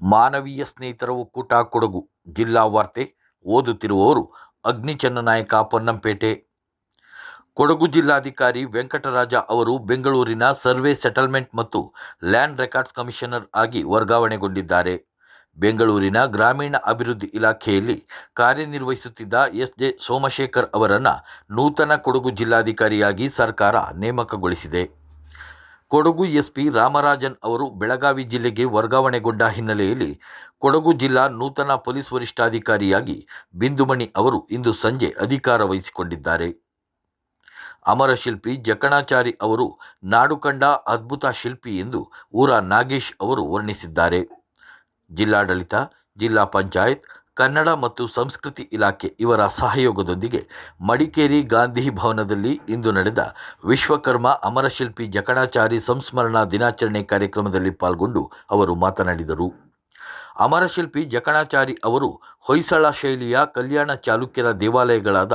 ಮಾನವೀಯ ಸ್ನೇಹಿತರ ಒಕ್ಕೂಟ ಕೊಡಗು ಜಿಲ್ಲಾ ವಾರ್ತೆ ಓದುತ್ತಿರುವವರು ಅಗ್ನಿಚನ್ನನಾಯಕ ಪೊನ್ನಂಪೇಟೆ. ಕೊಡಗು ಜಿಲ್ಲಾಧಿಕಾರಿ ವೆಂಕಟರಾಜ ಅವರು ಬೆಂಗಳೂರಿನ ಸರ್ವೆ ಸೆಟಲ್ಮೆಂಟ್ ಮತ್ತು ಲ್ಯಾಂಡ್ ರೆಕಾರ್ಡ್ಸ್ ಕಮಿಷನರ್ ಆಗಿ ವರ್ಗಾವಣೆಗೊಂಡಿದ್ದಾರೆ. ಬೆಂಗಳೂರಿನ ಗ್ರಾಮೀಣ ಅಭಿವೃದ್ಧಿ ಇಲಾಖೆಯಲ್ಲಿ ಕಾರ್ಯನಿರ್ವಹಿಸುತ್ತಿದ್ದ ಎಸ್ ಜೆ ಸೋಮಶೇಖರ್ ಅವರನ್ನು ನೂತನ ಕೊಡಗು ಜಿಲ್ಲಾಧಿಕಾರಿಯಾಗಿ ಸರ್ಕಾರ ನೇಮಕಗೊಳಿಸಿದೆ. ಕೊಡಗು ಎಸ್ಪಿ ರಾಮರಾಜನ್ ಅವರು ಬೆಳಗಾವಿ ಜಿಲ್ಲೆಗೆ ವರ್ಗಾವಣೆಗೊಂಡ ಹಿನ್ನೆಲೆಯಲ್ಲಿ ಕೊಡಗು ಜಿಲ್ಲಾ ನೂತನ ಪೊಲೀಸ್ ವರಿಷ್ಠಾಧಿಕಾರಿಯಾಗಿ ಬಿಂದುಮಣಿ ಅವರು ಇಂದು ಸಂಜೆ ಅಧಿಕಾರ ವಹಿಸಿಕೊಂಡಿದ್ದಾರೆ. ಅಮರ ಶಿಲ್ಪಿ ಜಕಣಾಚಾರಿ ಅವರು ನಾಡು ಕಂಡ ಅದ್ಭುತ ಶಿಲ್ಪಿ ಎಂದು ಊರ ನಾಗೇಶ್ ಅವರು ವರ್ಣಿಸಿದ್ದಾರೆ. ಜಿಲ್ಲಾಡಳಿತ, ಜಿಲ್ಲಾ ಪಂಚಾಯತ್ ಕನ್ನಡ ಮತ್ತು ಸಂಸ್ಕೃತಿ ಇಲಾಖೆ ಇವರ ಸಹಯೋಗದೊಂದಿಗೆ ಮಡಿಕೇರಿ ಗಾಂಧಿ ಭವನದಲ್ಲಿ ಇಂದು ನಡೆದ ವಿಶ್ವಕರ್ಮ ಅಮರಶಿಲ್ಪಿ ಜಕಣಾಚಾರಿ ಸಂಸ್ಮರಣಾ ದಿನಾಚರಣೆ ಕಾರ್ಯಕ್ರಮದಲ್ಲಿ ಪಾಲ್ಗೊಂಡು ಅವರು ಮಾತನಾಡಿದರು. ಅಮರಶಿಲ್ಪಿ ಜಕಣಾಚಾರಿ ಅವರು ಹೊಯ್ಸಳ ಶೈಲಿಯ ಕಲ್ಯಾಣ ಚಾಲುಕ್ಯರ ದೇವಾಲಯಗಳಾದ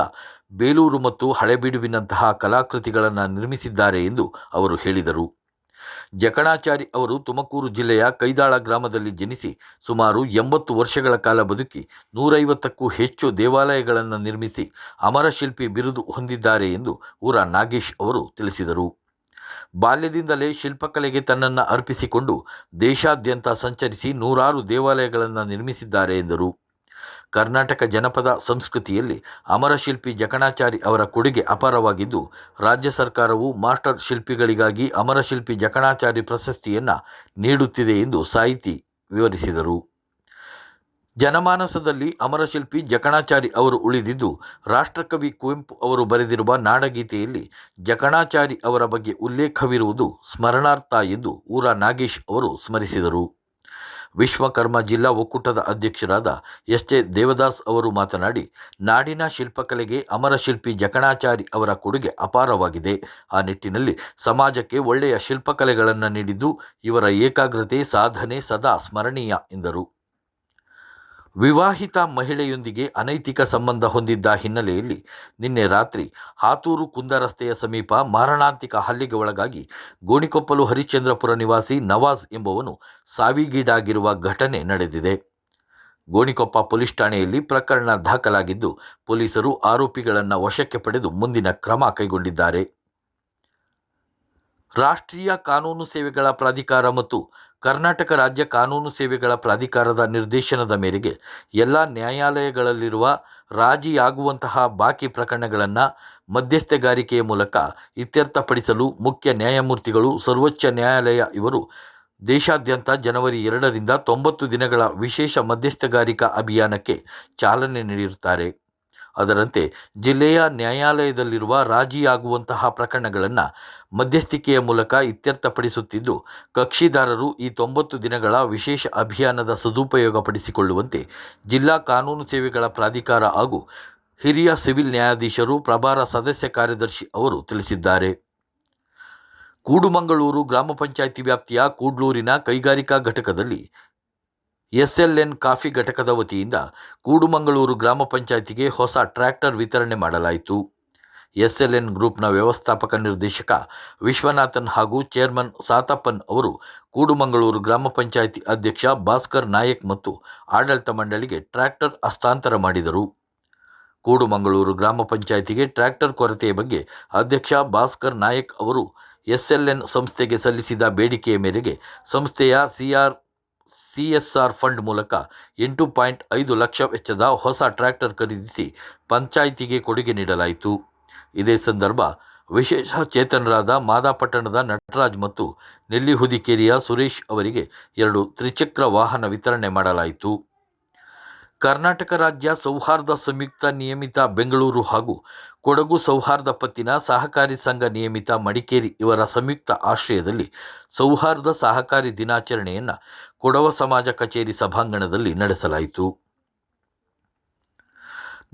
ಬೇಲೂರು ಮತ್ತು ಹಳೆಬೀಡುವಿನಂತಹ ಕಲಾಕೃತಿಗಳನ್ನು ನಿರ್ಮಿಸಿದ್ದಾರೆ ಎಂದು ಅವರು ಹೇಳಿದರು. ಜಕಣಾಚಾರಿ ಅವರು ತುಮಕೂರು ಜಿಲ್ಲೆಯ ಕೈದಾಳ ಗ್ರಾಮದಲ್ಲಿ ಜನಿಸಿ ಸುಮಾರು ಎಂಬತ್ತು ವರ್ಷಗಳ ಕಾಲ ಬದುಕಿ ನೂರೈವತ್ತಕ್ಕೂ ಹೆಚ್ಚು ದೇವಾಲಯಗಳನ್ನು ನಿರ್ಮಿಸಿ ಅಮರಶಿಲ್ಪಿ ಬಿರುದು ಹೊಂದಿದ್ದಾರೆ ಎಂದು ಊರ ನಾಗೇಶ್ ಅವರು ತಿಳಿಸಿದರು. ಬಾಲ್ಯದಿಂದಲೇ ಶಿಲ್ಪಕಲೆಗೆ ತನ್ನನ್ನು ಅರ್ಪಿಸಿಕೊಂಡು ದೇಶಾದ್ಯಂತ ಸಂಚರಿಸಿ ನೂರಾರು ದೇವಾಲಯಗಳನ್ನು ನಿರ್ಮಿಸಿದ್ದಾರೆ ಎಂದರು. ಕರ್ನಾಟಕ ಜನಪದ ಸಂಸ್ಕೃತಿಯಲ್ಲಿ ಅಮರಶಿಲ್ಪಿ ಜಕಣಾಚಾರಿ ಅವರ ಕೊಡುಗೆ ಅಪಾರವಾಗಿದ್ದು, ರಾಜ್ಯ ಸರ್ಕಾರವು ಮಾಸ್ಟರ್ ಶಿಲ್ಪಿಗಳಿಗಾಗಿ ಅಮರಶಿಲ್ಪಿ ಜಕಣಾಚಾರಿ ಪ್ರಶಸ್ತಿಯನ್ನು ನೀಡುತ್ತಿದೆ ಎಂದು ಸಾಹಿತಿ ವಿವರಿಸಿದರು. ಜನಮಾನಸದಲ್ಲಿ ಅಮರಶಿಲ್ಪಿ ಜಕಣಾಚಾರಿ ಅವರು ಉಳಿದಿದ್ದು, ರಾಷ್ಟ್ರಕವಿ ಕುವೆಂಪು ಅವರು ಬರೆದಿರುವ ನಾಡಗೀತೆಯಲ್ಲಿ ಜಕಣಾಚಾರಿ ಅವರ ಬಗ್ಗೆ ಉಲ್ಲೇಖವಿರುವುದು ಸ್ಮರಣಾರ್ಥ ಎಂದು ಊರ ನಾಗೇಶ್ ಅವರು ಸ್ಮರಿಸಿದರು. ವಿಶ್ವಕರ್ಮ ಜಿಲ್ಲಾ ಒಕ್ಕೂಟದ ಅಧ್ಯಕ್ಷರಾದ ಎಸ್ ಜೆ ದೇವದಾಸ್ ಅವರು ಮಾತನಾಡಿ, ನಾಡಿನ ಶಿಲ್ಪಕಲೆಗೆ ಅಮರ ಶಿಲ್ಪಿ ಜಕಣಾಚಾರಿ ಅವರ ಕೊಡುಗೆ ಅಪಾರವಾಗಿದೆ. ಆ ನಿಟ್ಟಿನಲ್ಲಿ ಸಮಾಜಕ್ಕೆ ಒಳ್ಳೆಯ ಶಿಲ್ಪಕಲೆಗಳನ್ನು ನೀಡಿದ್ದು ಇವರ ಏಕಾಗ್ರತೆ, ಸಾಧನೆ ಸದಾ ಸ್ಮರಣೀಯ ಎಂದರು. ವಿವಾಹಿತ ಮಹಿಳೆಯೊಂದಿಗೆ ಅನೈತಿಕ ಸಂಬಂಧ ಹೊಂದಿದ್ದ ಹಿನ್ನೆಲೆಯಲ್ಲಿ ನಿನ್ನೆ ರಾತ್ರಿ ಹಾತೂರು ಕುಂದ ರಸ್ತೆಯ ಸಮೀಪ ಮಾರಣಾಂತಿಕ ಹಲ್ಲಿಗೆ ಒಳಗಾಗಿ ಗೋಣಿಕೊಪ್ಪಲು ಹರಿಶ್ಚಂದ್ರಪುರ ನಿವಾಸಿ ನವಾಜ್ ಎಂಬುವನು ಸಾವಿಗೀಡಾಗಿರುವ ಘಟನೆ ನಡೆದಿದೆ. ಗೋಣಿಕೊಪ್ಪ ಪೊಲೀಸ್ ಠಾಣೆಯಲ್ಲಿ ಪ್ರಕರಣ ದಾಖಲಾಗಿದ್ದು ಪೊಲೀಸರು ಆರೋಪಿಗಳನ್ನು ವಶಕ್ಕೆ ಪಡೆದು ಮುಂದಿನ ಕ್ರಮ ಕೈಗೊಂಡಿದ್ದಾರೆ. ರಾಷ್ಟ್ರೀಯ ಕಾನೂನು ಸೇವೆಗಳ ಪ್ರಾಧಿಕಾರ ಮತ್ತು ಕರ್ನಾಟಕ ರಾಜ್ಯ ಕಾನೂನು ಸೇವೆಗಳ ಪ್ರಾಧಿಕಾರದ ನಿರ್ದೇಶನದ ಮೇರೆಗೆ ಎಲ್ಲ ನ್ಯಾಯಾಲಯಗಳಲ್ಲಿರುವ ರಾಜಿಯಾಗುವಂತಹ ಬಾಕಿ ಪ್ರಕರಣಗಳನ್ನು ಮಧ್ಯಸ್ಥಗಾರಿಕೆಯ ಮೂಲಕ ಇತ್ಯರ್ಥಪಡಿಸಲು ಮುಖ್ಯ ನ್ಯಾಯಮೂರ್ತಿಗಳು, ಸರ್ವೋಚ್ಚ ನ್ಯಾಯಾಲಯ ಇವರು ದೇಶಾದ್ಯಂತ ಜನವರಿ ಎರಡರಿಂದ ತೊಂಬತ್ತು ದಿನಗಳ ವಿಶೇಷ ಮಧ್ಯಸ್ಥಗಾರಿಕಾ ಅಭಿಯಾನಕ್ಕೆ ಚಾಲನೆ ನೀಡಿರುತ್ತಾರೆ. ಅದರಂತೆ ಜಿಲ್ಲೆಯ ನ್ಯಾಯಾಲಯದಲ್ಲಿರುವ ರಾಜಿಯಾಗುವಂತಹ ಪ್ರಕರಣಗಳನ್ನು ಮಧ್ಯಸ್ಥಿಕೆಯ ಮೂಲಕ ಇತ್ಯರ್ಥಪಡಿಸುತ್ತಿದ್ದು, ಕಕ್ಷಿದಾರರು ಈ ತೊಂಬತ್ತು ದಿನಗಳ ವಿಶೇಷ ಅಭಿಯಾನದ ಸದುಪಯೋಗಪಡಿಸಿಕೊಳ್ಳುವಂತೆ ಜಿಲ್ಲಾ ಕಾನೂನು ಸೇವೆಗಳ ಪ್ರಾಧಿಕಾರ ಹಾಗೂ ಹಿರಿಯ ಸಿವಿಲ್ ನ್ಯಾಯಾಧೀಶರು ಪ್ರಭಾರ ಸದಸ್ಯ ಕಾರ್ಯದರ್ಶಿ ಅವರು ತಿಳಿಸಿದ್ದಾರೆ. ಕೂಡುಮಂಗಳೂರು ಗ್ರಾಮ ಪಂಚಾಯಿತಿ ವ್ಯಾಪ್ತಿಯ ಕೂಡ್ಲೂರಿನ ಕೈಗಾರಿಕಾ ಘಟಕದಲ್ಲಿ ಎಸ್ಎಲ್ಎನ್ ಕಾಫಿ ಘಟಕದ ವತಿಯಿಂದ ಕೂಡುಮಂಗಳೂರು ಗ್ರಾಮ ಪಂಚಾಯಿತಿಗೆ ಹೊಸ ಟ್ರ್ಯಾಕ್ಟರ್ ವಿತರಣೆ ಮಾಡಲಾಯಿತು. ಎಸ್ಎಲ್ಎನ್ ಗ್ರೂಪ್ನ ವ್ಯವಸ್ಥಾಪಕ ನಿರ್ದೇಶಕ ವಿಶ್ವನಾಥನ್ ಹಾಗೂ ಚೇರ್ಮನ್ ಸಾತಪ್ಪನ್ ಅವರು ಕೂಡುಮಂಗಳೂರು ಗ್ರಾಮ ಪಂಚಾಯಿತಿ ಅಧ್ಯಕ್ಷ ಭಾಸ್ಕರ್ ನಾಯಕ್ ಮತ್ತು ಆಡಳಿತ ಮಂಡಳಿಗೆ ಟ್ರ್ಯಾಕ್ಟರ್ ಹಸ್ತಾಂತರ ಮಾಡಿದರು. ಕೂಡುಮಂಗಳೂರು ಗ್ರಾಮ ಪಂಚಾಯಿತಿಗೆ ಟ್ರ್ಯಾಕ್ಟರ್ ಕೊರತೆಯ ಬಗ್ಗೆ ಅಧ್ಯಕ್ಷ ಭಾಸ್ಕರ್ ನಾಯಕ್ ಅವರು ಎಸ್ಎಲ್ಎನ್ ಸಂಸ್ಥೆಗೆ ಸಲ್ಲಿಸಿದ ಬೇಡಿಕೆಯ ಮೇರೆಗೆ ಸಂಸ್ಥೆಯ ಸಿಆರ್ ಸಿಎಸ್ಆರ್ ಫಂಡ್ ಮೂಲಕ ಎಂಟು ಪಾಯಿಂಟ್ ಐದು ಲಕ್ಷ ವೆಚ್ಚದ ಹೊಸ ಟ್ರ್ಯಾಕ್ಟರ್ ಖರೀದಿಸಿ ಪಂಚಾಯಿತಿಗೆ ಕೊಡುಗೆ ನೀಡಲಾಯಿತು. ಇದೇ ಸಂದರ್ಭ ವಿಶೇಷ ಚೇತನರಾದ ಮಾದಾಪಟ್ಟಣದ ನಟರಾಜ್ ಮತ್ತು ನೆಲ್ಲಿಹುದಿಕೇರಿಯ ಸುರೇಶ್ ಅವರಿಗೆ ಎರಡು ತ್ರಿಚಕ್ರ ವಾಹನ ವಿತರಣೆ ಮಾಡಲಾಯಿತು. ಕರ್ನಾಟಕ ರಾಜ್ಯ ಸೌಹಾರ್ದ ಸಂಯುಕ್ತ ನಿಯಮಿತ ಬೆಂಗಳೂರು ಹಾಗೂ ಕೊಡಗು ಸೌಹಾರ್ದ ಪತ್ತಿನ ಸಹಕಾರಿ ಸಂಘ ನಿಯಮಿತ ಮಡಿಕೇರಿ ಇವರ ಸಂಯುಕ್ತ ಆಶ್ರಯದಲ್ಲಿ ಸೌಹಾರ್ದ ಸಹಕಾರಿ ದಿನಾಚರಣೆಯನ್ನು ಕೊಡವ ಸಮಾಜ ಕಚೇರಿ ಸಭಾಂಗಣದಲ್ಲಿ ನಡೆಸಲಾಯಿತು.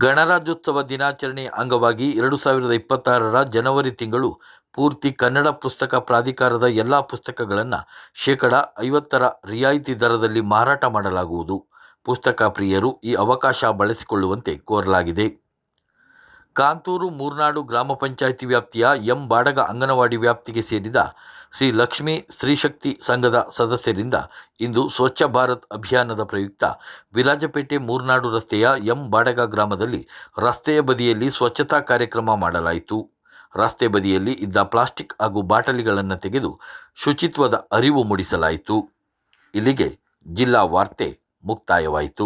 ಗಣರಾಜ್ಯೋತ್ಸವ ದಿನಾಚರಣೆಯ ಅಂಗವಾಗಿ ಎರಡು ಸಾವಿರದ ಇಪ್ಪತ್ತಾರರ ಜನವರಿ ತಿಂಗಳು ಪೂರ್ತಿ ಕನ್ನಡ ಪುಸ್ತಕ ಪ್ರಾಧಿಕಾರದ ಎಲ್ಲ ಪುಸ್ತಕಗಳನ್ನು ಶೇಕಡ ಐವತ್ತರ ರಿಯಾಯಿತಿ ದರದಲ್ಲಿ ಮಾರಾಟ ಮಾಡಲಾಗುವುದು. ಪುಸ್ತಕ ಪ್ರಿಯರು ಈ ಅವಕಾಶ ಬಳಸಿಕೊಳ್ಳುವಂತೆ ಕೋರಲಾಗಿದೆ. ಕಾಂತೂರು ಮೂರ್ನಾಡು ಗ್ರಾಮ ಪಂಚಾಯಿತಿ ವ್ಯಾಪ್ತಿಯ ಎಂ ಬಾಡಗ ಅಂಗನವಾಡಿ ವ್ಯಾಪ್ತಿಗೆ ಸೇರಿದ ಶ್ರೀ ಲಕ್ಷ್ಮೀ ಸ್ತ್ರೀಶಕ್ತಿ ಸಂಘದ ಸದಸ್ಯರಿಂದ ಇಂದು ಸ್ವಚ್ಛ ಭಾರತ್ ಅಭಿಯಾನದ ಪ್ರಯುಕ್ತ ವಿರಾಜಪೇಟೆ ಮೂರ್ನಾಡು ರಸ್ತೆಯ ಎಂ ಬಾಡಗ ಗ್ರಾಮದಲ್ಲಿ ರಸ್ತೆಯ ಬದಿಯಲ್ಲಿ ಸ್ವಚ್ಛತಾ ಕಾರ್ಯಕ್ರಮ ಮಾಡಲಾಯಿತು. ರಸ್ತೆ ಬದಿಯಲ್ಲಿ ಇದ್ದ ಪ್ಲಾಸ್ಟಿಕ್ ಹಾಗೂ ಬಾಟಲಿಗಳನ್ನು ತೆಗೆದು ಶುಚಿತ್ವದ ಅರಿವು ಮೂಡಿಸಲಾಯಿತು. ಇಲ್ಲಿಗೆ ಜಿಲ್ಲಾ ವಾರ್ತೆ ಮುಕ್ತಾಯವಾಯಿತು